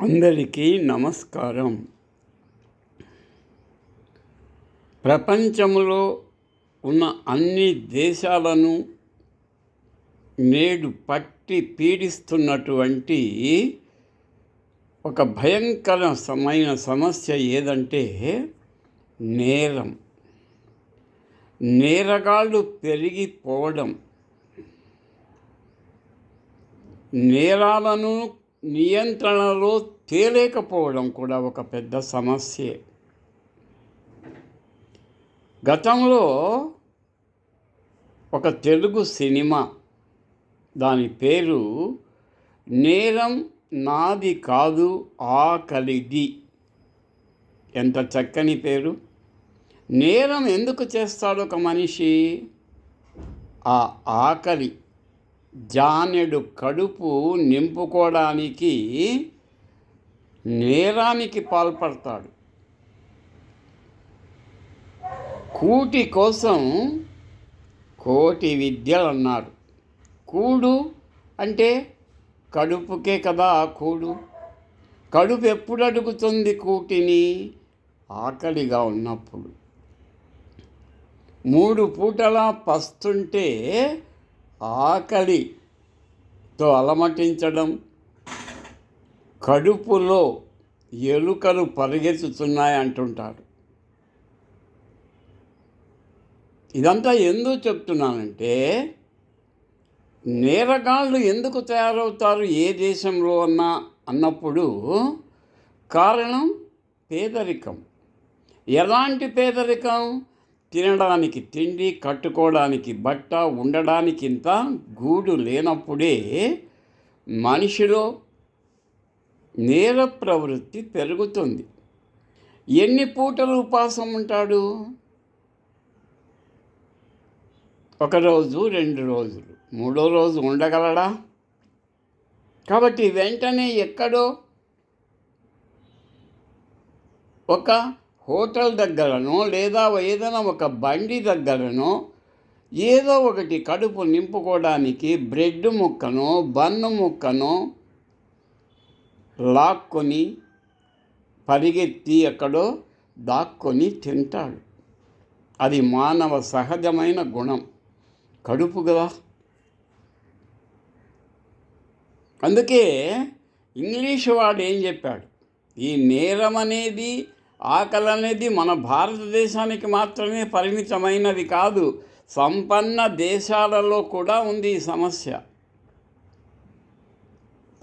అందరికీ నమస్కారం. ప్రపంచంలో ఉన్న అన్ని దేశాలను నేడు పట్టి పీడిస్తున్నటువంటి ఒక భయంకరమైన సమస్య ఏదంటే నేరం. నేరగాళ్ళు పెరిగిపోవడం. నేరాలను నియంత్రణలో తేలేకపోవడం కూడా ఒక పెద్ద సమస్యే. గతంలో ఒక తెలుగు సినిమా దాని పేరు నేరం నాది కాదు ఆకలిది. ఎంత చక్కని పేరు. నేరం ఎందుకు చేస్తాడు ఒక మనిషి? ఆ ఆకలి. జానెడు కడుపు నింపుకోవడానికి నేరానికి పాల్పడతాడు. కూటి కోసం కోటి విద్యలు అన్నారు కూడు అంటే కడుపుకే కదా కూడు. కడుపు ఎప్పుడు అడుగుతుంది కూటిని? ఆకలిగా ఉన్నప్పుడు. మూడు పూటలా పస్తుంటే ఆకలితో అలమటించడం కడుపులో ఎలుకలు పరిగెత్తుతున్నాయి అంటుంటారు. ఇదంతా ఎందుకు చెప్తున్నానంటే నేరగాళ్ళు ఎందుకు తయారవుతారు ఏ దేశంలో అన్నా అన్నప్పుడు కారణం పేదరికం. ఎలాంటి పేదరికం? తినడానికి తిండి కట్టుకోవడానికి బట్ట ఉండడానికి ఇంత గూడు లేనప్పుడే మనిషిలో నేర ప్రవృత్తి పెరుగుతుంది. ఎన్ని పూటలు ఉపాసం ఉంటాడు? ఒకరోజు రెండు రోజులు మూడో రోజు ఉండగలడా? కాబట్టి వెంటనే ఎక్కడో ఒక హోటల్ దగ్గరనో లేదా ఏదైనా ఒక బండి దగ్గరనో ఏదో ఒకటి కడుపు నింపుకోవడానికి బ్రెడ్ ముక్కనో బన్ను ముక్కనో లాక్కొని పరిగెత్తి ఎక్కడో దాక్కొని తింటాడు. అది మానవ సహజమైన గుణం. కడుపు కదా. అందుకే ఇంగ్లీష్ వాడు ఏం చెప్పాడు? ఈ నేరం అనేది ఆకలి అనేది మన భారతదేశానికి మాత్రమే పరిమితమైనది కాదు సంపన్న దేశాలలో కూడా ఉంది ఈ సమస్య.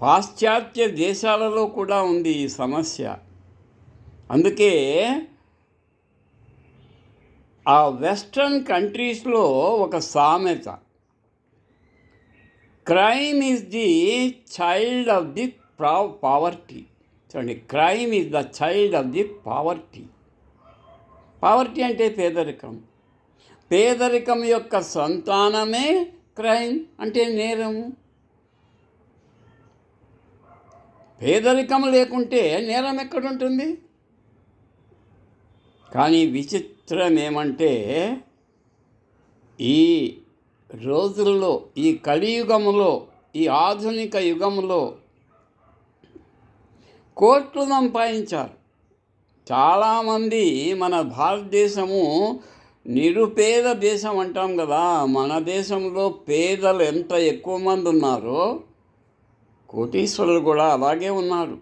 పాశ్చాత్య దేశాలలో కూడా ఉంది ఈ సమస్య. అందుకే ఆ వెస్ట్రన్ కంట్రీస్లో ఒక సామెత crime is the child of the poverty. చూడండి crime is the child of the poverty poverty అంటే పేదరికం. పేదరికం యొక్క సంతానమే క్రైమ్ అంటే నేరము పేదరికం లేకుంటే నేరం ఎక్కడుంటుంది? కానీ విచిత్రం ఏమంటే ఈ రోజుల్లో ఈ కలియుగంలో ఈ ఆధునిక యుగంలో కోట్లు సంపాదించారు. చాలామంది మన భారతదేశము నిరుపేద దేశం అంటాం కదా. మన దేశంలో పేదలు ఎంత ఎక్కువ మంది ఉన్నారో కోటీశ్వరులు కూడా అలాగే ఉన్నారు.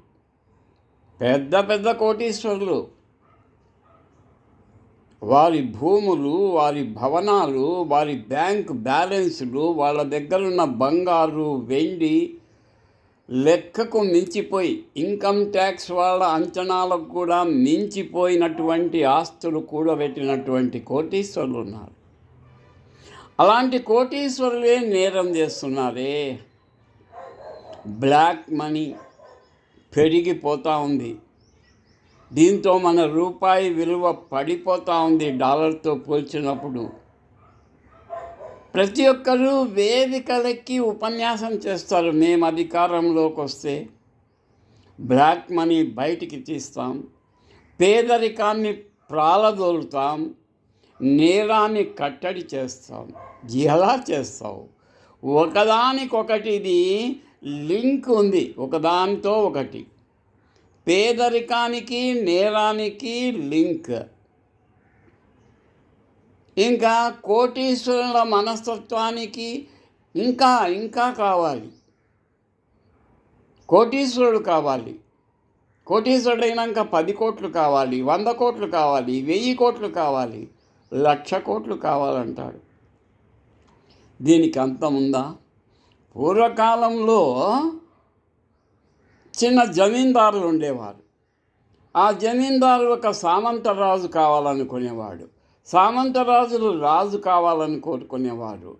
పెద్ద పెద్ద కోటీశ్వరులు. వారి భూములు వారి భవనాలు వారి బ్యాంక్ బ్యాలెన్సులు వాళ్ళ దగ్గర ఉన్న బంగారు వెండి లెక్కకు మించిపోయి ఇన్కమ్ ట్యాక్స్ వాళ్ళ అంచనాలకు కూడా మించిపోయినటువంటి ఆస్తులు కూడబెట్టినటువంటి కోటీశ్వరులు ఉన్నారు అలాంటి కోటీశ్వరులే నేరం చేస్తున్నారే. బ్లాక్ మనీ పెరిగిపోతూ ఉంది. దీంతో మన రూపాయి విలువ పడిపోతూ ఉంది డాలర్తో పోల్చినప్పుడు. ప్రతి ఒక్కరూ వేదికలకి ఉపన్యాసం చేస్తారు. మేము అధికారంలోకి వస్తే బ్లాక్ మనీ బయటికి తీస్తాం. పేదరికాన్ని ప్రాలదోలుతాం. నేరాన్ని కట్టడి చేస్తాం. ఎలా చేస్తావు. ఒకదానికొకటి ఇది లింక్ ఉంది. ఒకదానితో ఒకటి. పేదరికానికి నేరానికి లింక్. ఇంకా కోటీశ్వరుల మనస్తత్వానికి ఇంకా ఇంకా కావాలి. కోటీశ్వరుడు కావాలి. కోటీశ్వరుడు అయినాక పది కోట్లు కావాలి వంద కోట్లు కావాలి వెయ్యి కోట్లు కావాలి లక్ష కోట్లు కావాలంటాడు. దీనికి అంత ఉందా? పూర్వకాలంలో చిన్న జమీందారులు ఉండేవారు. ఆ జమీందారు ఒక సామంతరాజు కావాలనుకునేవాడు. సామంతరాజులు రాజు కావాలని కోరుకునేవారు.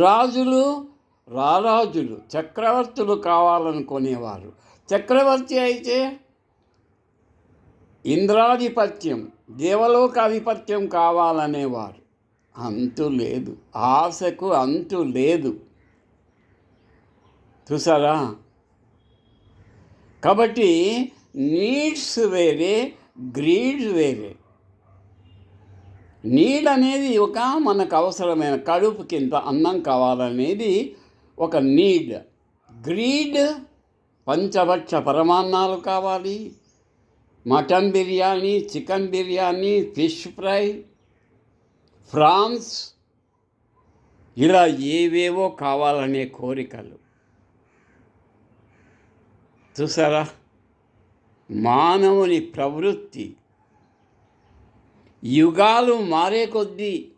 రాజులు రారాజులు చక్రవర్తులు కావాలనుకునేవారు చక్రవర్తి అయితే ఇంద్రాధిపత్యం దేవలోకాధిపత్యం కావాలనేవారు. అంతు లేదు. ఆశకు అంతు లేదు. చూసారా? కాబట్టి నీడ్స్ వేరే గ్రీడ్స్ వేరే. నీడనేది అనేది ఒక మనకు అవసరమైన కడుపు కింద అన్నం కావాలనేది ఒక నీడ్. గ్రీడ్ పంచభక్ష పరమాన్నాలు కావాలి. Mutton biryani chicken biryani fish fry prawns ఇలా ఏవేవో కావాలనే కోరికలు. చూసారా? మానవుని ప్రవృత్తి యుగాలు మారే కొద్దీ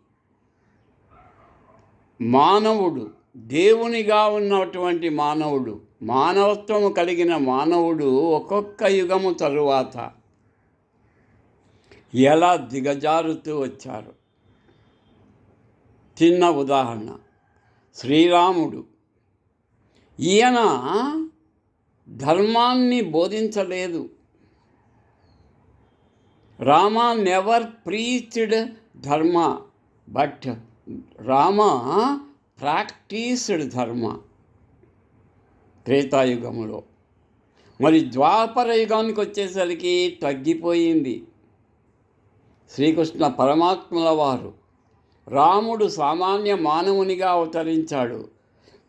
మానవుడు దేవునిగా ఉన్నటువంటి మానవుడు మానవత్వము కలిగిన మానవుడు ఒక్కొక్క యుగము తరువాత ఎలా దిగజారుతూ వచ్చారు? చిన్న ఉదాహరణ. శ్రీరాముడు ఈయన ధర్మాన్ని బోధించలేదు. Rama never preached dharma but Rama practised dharma త్రేతాయుగములో మరి ద్వాపర యుగానికి వచ్చేసరికి తగ్గిపోయింది. శ్రీకృష్ణ పరమాత్మల వారు రాముడు సామాన్య మానవునిగా అవతరించాడు.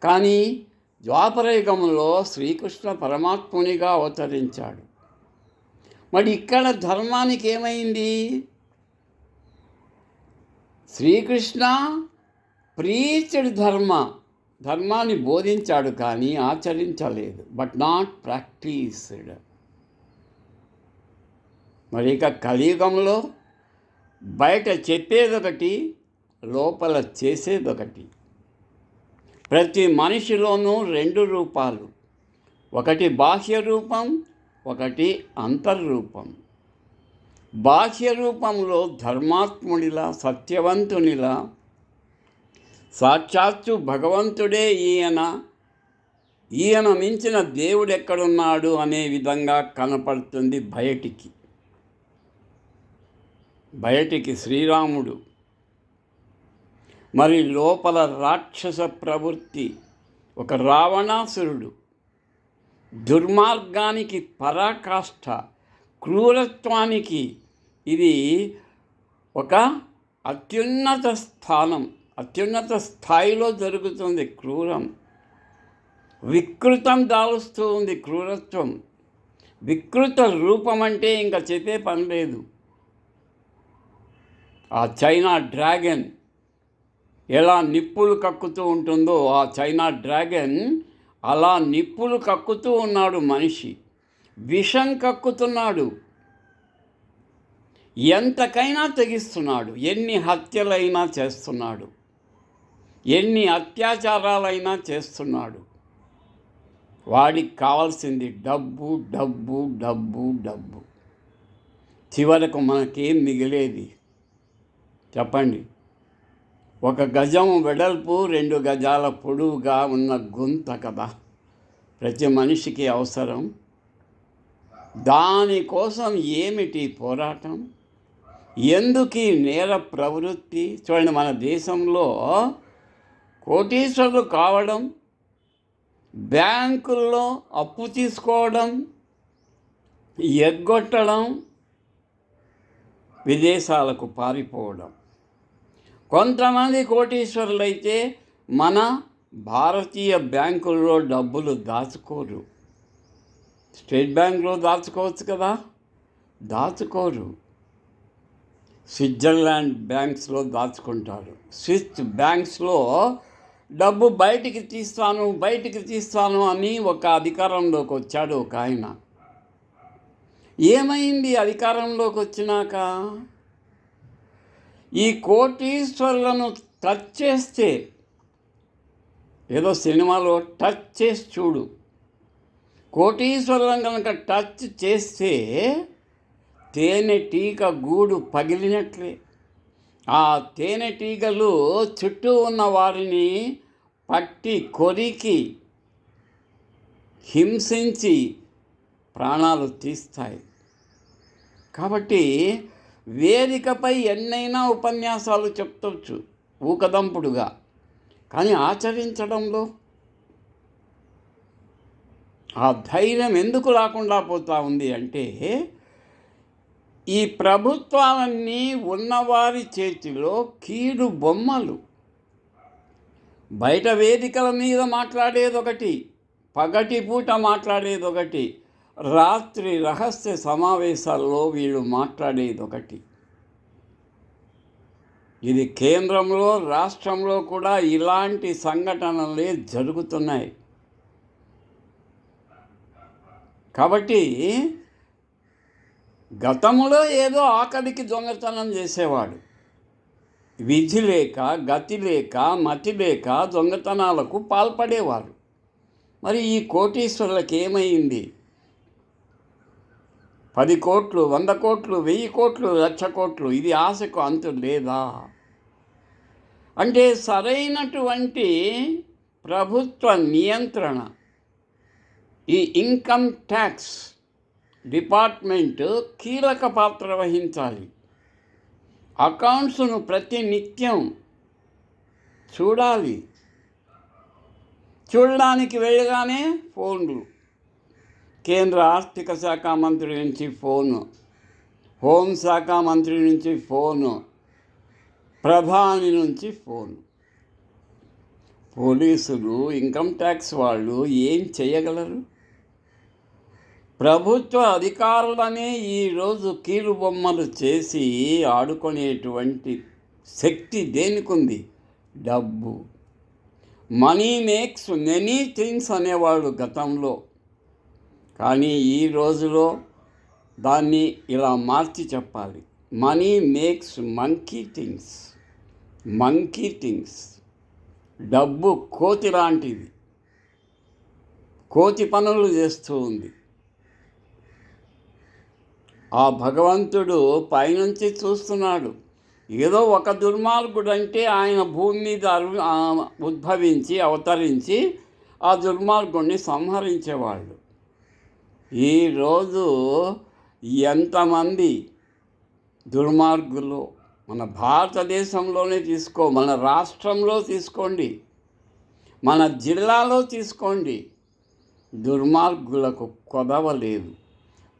కానీ ద్వాపర యుగంలో శ్రీకృష్ణ పరమాత్మునిగా అవతరించాడు. మరి ఇక్కడ ధర్మానికి ఏమైంది? శ్రీకృష్ణ ప్రీచడు ధర్మ ధర్మాన్ని బోధించాడు కానీ ఆచరించలేదు బట్ నాట్ ప్రాక్టీస్డ్ మరి ఇక కలియుగంలో బయట చెప్పేదొకటి లోపల చేసేదొకటి ప్రతి మనిషిలోనూ రెండు రూపాలు ఒకటి బాహ్య రూపం ఒకటి అంతర్రూపం. బాహ్య రూపంలో ధర్మాత్ముడిలా సత్యవంతునిలా సాక్షాత్తు భగవంతుడే ఈయన ఈయన మించిన దేవుడు ఎక్కడున్నాడు అనే విధంగా కనపడుతుంది బయటికి. బయటికి శ్రీరాముడు. మరి లోపల రాక్షస ప్రవృత్తి ఒక రావణాసురుడు. దుర్మార్గానికి పరాకాష్ఠ క్రూరత్వానికి ఇది ఒక అత్యున్నత స్థానం అత్యున్నత స్థాయిలో జరుగుతుంది క్రూరం. వికృతం దాలుస్తూ ఉంది క్రూరత్వం. వికృత రూపం అంటే ఇంకా చెప్పే పని లేదు. ఆ చైనా డ్రాగన్ ఎలా నిప్పులు కక్కుతూ ఉంటుందో ఆ చైనా డ్రాగన్ అలా నిప్పులు కక్కుతూ ఉన్నాడు మనిషి. విషం కక్కుతున్నాడు. ఎంతకైనా తెగిస్తున్నాడు. ఎన్ని హత్యలైనా చేస్తున్నాడు. ఎన్ని అత్యాచారాలైనా చేస్తున్నాడు. వాడికి కావాల్సింది డబ్బు డబ్బు డబ్బు డబ్బు. చివరకు మనకేం మిగిలేది? చెప్పండి. ఒక గజం వెడల్పు రెండు గజాల పొడవుగా ఉన్న గుంత కదా. ప్రతి మనిషికి అవసరం. దానికోసం ఏమిటి పోరాటం? ఎందుకు నేర ప్రవృత్తి? చూడండి మన దేశంలో కోటీశ్వరులు కావడం బ్యాంకుల్లో అప్పు తీసుకోవడం ఎగ్గొట్టడం విదేశాలకు పారిపోవడం. కొంతమంది కోటీశ్వరులైతే మన భారతీయ బ్యాంకుల్లో డబ్బులు దాచుకోరు. స్టేట్ బ్యాంక్లో దాచుకోవచ్చు కదా? దాచుకోరు. స్విట్జర్లాండ్ బ్యాంక్స్లో దాచుకుంటారు. స్విస్ బ్యాంక్స్లో డబ్బు బయటికి తీస్తాను బయటికి తీస్తాను అని ఒక అధికారంలోకి వచ్చాడు ఒక ఆయన. ఏమైంది అధికారంలోకి వచ్చినాక? ఈ కోటీశ్వరులను టచ్ చేస్తే ఏదో సినిమాలో టచ్ చేసి చూడు. కోటీశ్వరులను కనుక టచ్ చేస్తే తేనెటీగ గూడు పగిలినట్లే. ఆ తేనెటీగలు చుట్టూ ఉన్న వారిని పట్టి కొరికి హింసించి ప్రాణాలు తీస్తాయి. కాబట్టి వేదికపై ఎన్నైనా ఉపన్యాసాలు చెప్తవచ్చు ఊకదంపుడుగా. కానీ ఆచరించడంలో ఆ ధైర్యం ఎందుకు రాకుండా పోతా ఉంది అంటే ఈ ప్రభుత్వాలన్నీ ఉన్నవారి చేతిలో కీడు బొమ్మలు. బయట వేదికల మీద మాట్లాడేది ఒకటి పగటి పూట మాట్లాడేది ఒకటి రాత్రి రహస్య సమావేశాల్లో వీళ్ళు మాట్లాడేది ఒకటి. ఇది కేంద్రంలో రాష్ట్రంలో కూడా ఇలాంటి సంఘటనలే జరుగుతున్నాయి. కాబట్టి గతంలో ఏదో ఆకలికి దొంగతనం చేసేవాడు. విధి లేక గతి లేక మతి లేక దొంగతనాలకు పాల్పడేవారు మరి ఈ కోటీశ్వరులకు ఏమైంది? పది కోట్లు వంద కోట్లు వెయ్యి కోట్లు లక్ష కోట్లు ఇది ఆశకు అంతు లేదా? అంటే సరైనటువంటి ప్రభుత్వ నియంత్రణ ఈ ఇన్కమ్ ట్యాక్స్ డిపార్ట్మెంట్ కీలక పాత్ర వహించాలి. అకౌంట్స్ను ప్రతి నిత్యం చూడాలి. చూడడానికి వెళ్ళగానే ఫోన్లు కేంద్ర ఆర్థిక శాఖ మంత్రి నుంచి ఫోను. హోంశాఖ మంత్రి నుంచి ఫోను. ప్రధాని నుంచి ఫోను. పోలీసులు ఇన్కమ్ ట్యాక్స్ వాళ్ళు ఏం చేయగలరు? ప్రభుత్వ అధికారులనే ఈరోజు కీలుబొమ్మలు చేసి ఆడుకునేటువంటి శక్తి దేనికుంది? డబ్బు. మనీ మేక్స్ మెనీ థింగ్స్ అనేవాడు గతంలో. కానీ ఈ రోజులో దాన్ని ఇలా మార్చి చెప్పాలి. Money makes monkey things monkey things డబ్బు కోతి లాంటిది. కోతి పనులు చేస్తూ ఉంది. ఆ భగవంతుడు పైనుంచి చూస్తున్నాడు. ఏదో ఒక దుర్మార్గుడు అంటే ఆయన భూమి మీద ఉద్భవించి అవతరించి ఆ దుర్మార్గుడిని సంహరించేవాళ్ళు. ఈరోజు ఎంతమంది దుర్మార్గులు మన భారతదేశంలోనే తీసుకో మన రాష్ట్రంలో తీసుకోండి మన జిల్లాలో తీసుకోండి. దుర్మార్గులకు కొదవలేదు.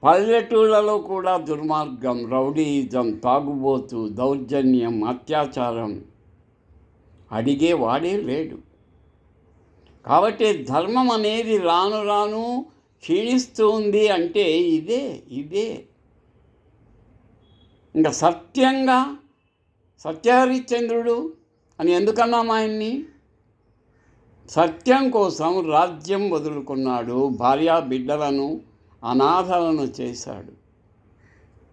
పల్లెటూళ్ళలో కూడా దుర్మార్గం రౌడీయిజం తాగుబోతు దౌర్జన్యం అత్యాచారం అడిగే వాడే లేడు. కాబట్టి ధర్మం అనేది రాను రాను క్షీణిస్తూ ఉంది అంటే ఇదే ఇదే. ఇంకా సత్యంగా సత్యహరిశ్చంద్రుడు అని ఎందుకన్నాం ఆయన్ని? సత్యం కోసం రాజ్యం వదులుకున్నాడు భార్యా బిడ్డలను అనాథలను చేశాడు.